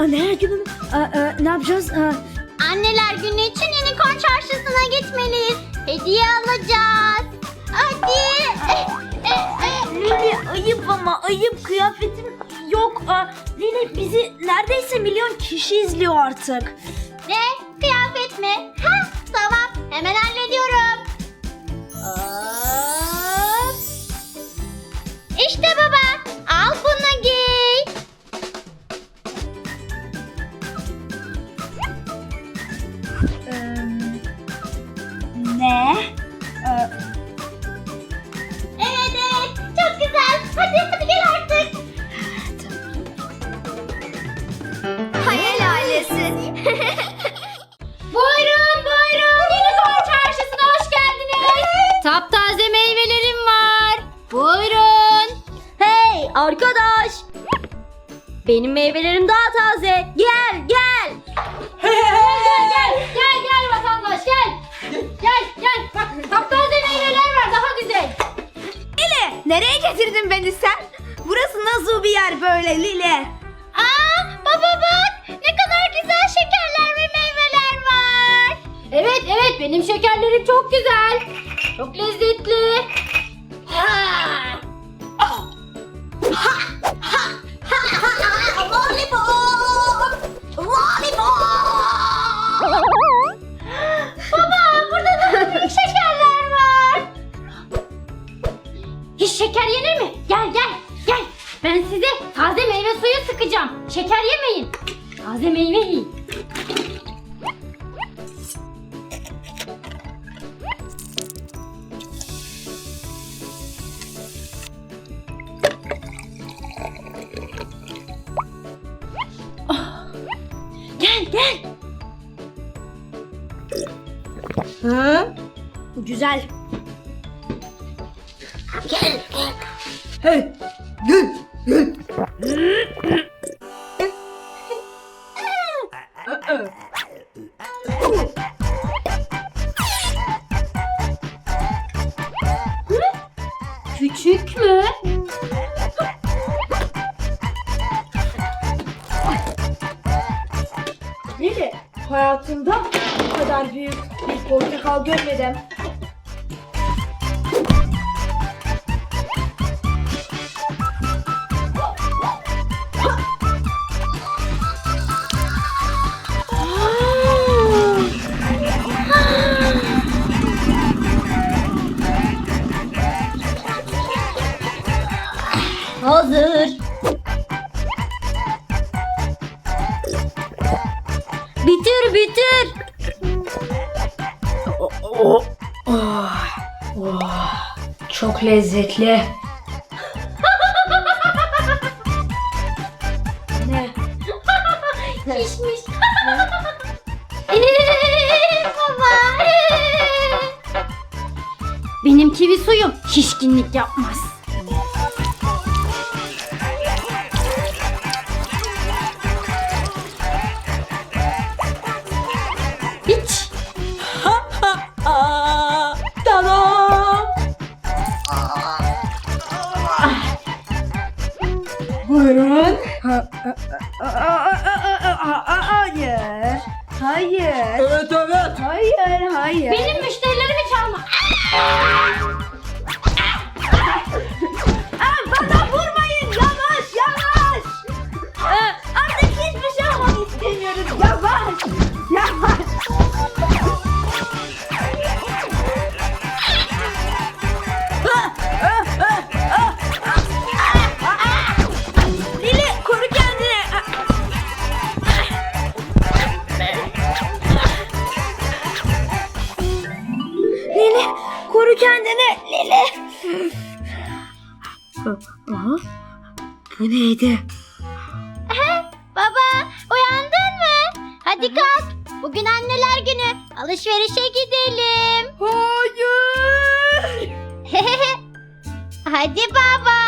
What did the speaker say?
Anneler günü mü? Aa, aa, ne yapacağız? Aa, Anneler günü için unicorn çarşısına gitmeliyiz. Hediye alacağız. Hadi. Lili ayıp ama ayıp kıyafetin yok. Aa, Lili bizi neredeyse milyon kişi izliyor artık. Ne? Hadi hadi gel artık. Hayal ailesi. Buyurun buyurun. Unicorn çarşısına hoş geldiniz. Taptaze meyvelerim var. Buyurun. Hey arkadaş. Benim meyvelerim daha taze. Gel gel. Gel gel gel gel vatandaş gel. Gel gel. Bak yer böyle Lili? Aa baba bak ne kadar güzel şekerler ve meyveler var. Evet evet benim şekerlerim çok güzel. Çok lezzetli. Taze meyve yiyin. Gel gel. Hı? Güzel. Gel gel. Hey. Gel. Gel. Küçük mü? Lili hayatımda bu kadar büyük bir portakal görmedim. Hazır. Bitir bitir. Oh, oh, oh, çok lezzetli. ne? Pişmiş. Baba. Benim kivi suyum şişkinlik yapmaz. Buyurun. Hayır. Hayır. Evet evet. Hayır, hayır. Benim müşterilerimi çalma. Aa, koru kendini. Lili. Aha. Bu neydi? Baba uyandın mı? Hadi kalk. Bugün anneler günü. Alışverişe gidelim. Hayır. Hadi baba.